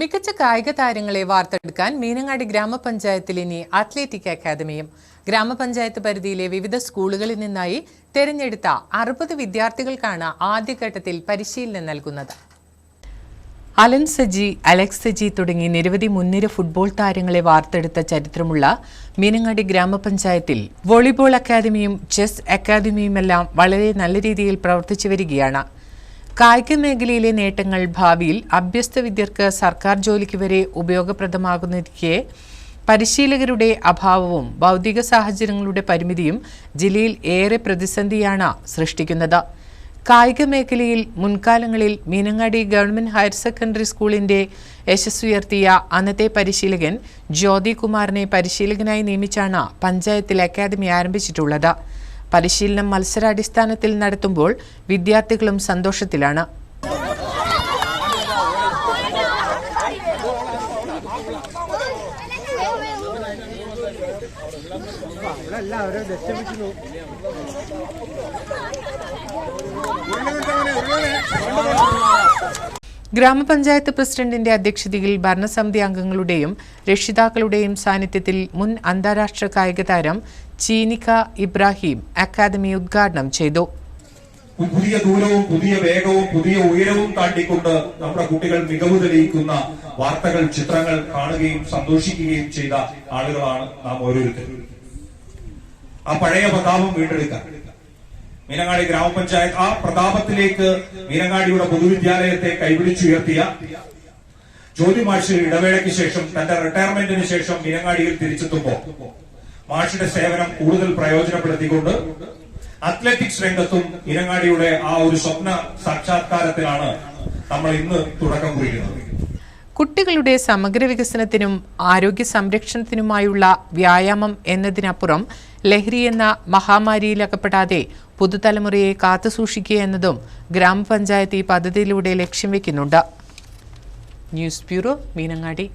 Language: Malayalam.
മികച്ച കായിക താരങ്ങളെ വാർത്തെടുക്കാൻ മീനങ്ങാടി ഗ്രാമപഞ്ചായത്തിൽ ഇനി അത്ലറ്റിക് അക്കാദമിയും. ഗ്രാമപഞ്ചായത്ത് പരിധിയിലെ വിവിധ സ്കൂളുകളിൽ നിന്നായി തെരഞ്ഞെടുത്ത അറുപത് വിദ്യാർത്ഥികൾക്കാണ് ആദ്യഘട്ടത്തിൽ പരിശീലനം നൽകുന്നത്. അലൻ സജി അലക്സ് സജി തുടങ്ങി നിരവധി മുൻനിര ഫുട്ബോൾ താരങ്ങളെ വാർത്തെടുത്ത ചരിത്രമുള്ള മീനങ്ങാടി ഗ്രാമപഞ്ചായത്തിൽ വോളിബോൾ അക്കാദമിയും ചെസ് അക്കാദമിയുമെല്ലാം വളരെ നല്ല രീതിയിൽ പ്രവർത്തിച്ചു വരികയാണ്. കായിക മേഖലയിലെ നേട്ടങ്ങൾ ഭാവിയിൽ അഭ്യസ്ത വിദ്യർക്ക് സർക്കാർ ജോലിക്ക് വരെ ഉപയോഗപ്രദമാകുന്നിരിക്കെ പരിശീലകരുടെ അഭാവവും ഭൗതിക സാഹചര്യങ്ങളുടെ പരിമിതിയും ജില്ലയിൽ ഏറെ പ്രതിസന്ധിയാണ് സൃഷ്ടിക്കുന്നത്. കായിക മേഖലയിൽ മുൻകാലങ്ങളിൽ മീനങ്ങാടി ഗവൺമെന്റ് ഹയർ സെക്കൻഡറി സ്കൂളിന്റെ യശസ്സുയർത്തിയ അന്നത്തെ പരിശീലകൻ ജ്യോതി കുമാറിനെ പരിശീലകനായി നിയമിച്ചാണ് പഞ്ചായത്തിൽ അക്കാദമി ആരംഭിച്ചിട്ടുള്ളത്. പരിശീലനം മത്സരാടിസ്ഥാനത്തിൽ നടത്തുമ്പോൾ വിദ്യാർത്ഥികളും സന്തോഷത്തിലാണ്. ഗ്രാമപഞ്ചായത്ത് പ്രസിഡന്റിന്റെ അധ്യക്ഷതയിൽ ഭരണസമിതി അംഗങ്ങളുടെയും രക്ഷിതാക്കളുടെയും സാന്നിധ്യത്തിൽ മുൻ അന്താരാഷ്ട്ര കായിക താരം ചീനിക ഇബ്രാഹിം അക്കാദമി ഉദ്ഘാടനം ചെയ്തു. പുതിയ ദൂരവും പുതിയ വേഗവും പുതിയ ഉയരവും താണ്ടിക്കൊണ്ട് നമ്മുടെ കുട്ടികൾ മികവ് തെളിയിക്കുന്ന വാർത്തകൾ ചിത്രങ്ങൾ കാണുകയും സന്തോഷിക്കുകയും ചെയ്ത ആളുകളാണ് നാം ഓരോരുത്തരും. ആ പഴയ പ്രതാപം വീണ്ടെടുക്കാൻ മീനങ്ങാടി ഗ്രാമപഞ്ചായത്ത് ആ പ്രതാപത്തിലേക്ക് മീനങ്ങാടിയുടെ പൊതുവിദ്യാലയത്തെ കൈപിടിച്ചുയർത്തിയ ജ്യോതി മാഷ് ഇടവേളയ്ക്ക് ശേഷം തന്റെ റിട്ടയർമെന്റിന് ശേഷം മീനങ്ങാടിയിൽ തിരിച്ചെത്തുമ്പോൾ മാഷിന്റെ സേവനം കൂടുതൽ പ്രയോജനപ്പെടുത്തിക്കൊണ്ട് അത്ലറ്റിക്സ് രംഗത്തും ഇരങ്ങാടിയുടെ ആ ഒരു സ്വപ്ന സാക്ഷാത്കാരത്തിലാണ് നമ്മൾ ഇന്ന് തുടക്കം കുറിക്കുന്നത്. കുട്ടികളുടെ സമഗ്ര വികസനത്തിനും ആരോഗ്യ സംരക്ഷണത്തിനുമായുള്ള വ്യായാമം എന്നതിനപ്പുറം ലഹരി എന്ന മഹാമാരിയിൽ അകപ്പെടാതെ പുതുതലമുറയെ കാത്തുസൂക്ഷിക്കുക എന്നതും ഗ്രാമപഞ്ചായത്ത് ഈ പദ്ധതിയിലൂടെ ലക്ഷ്യം വെക്കുന്നുണ്ട്. News bureau Meenangadi.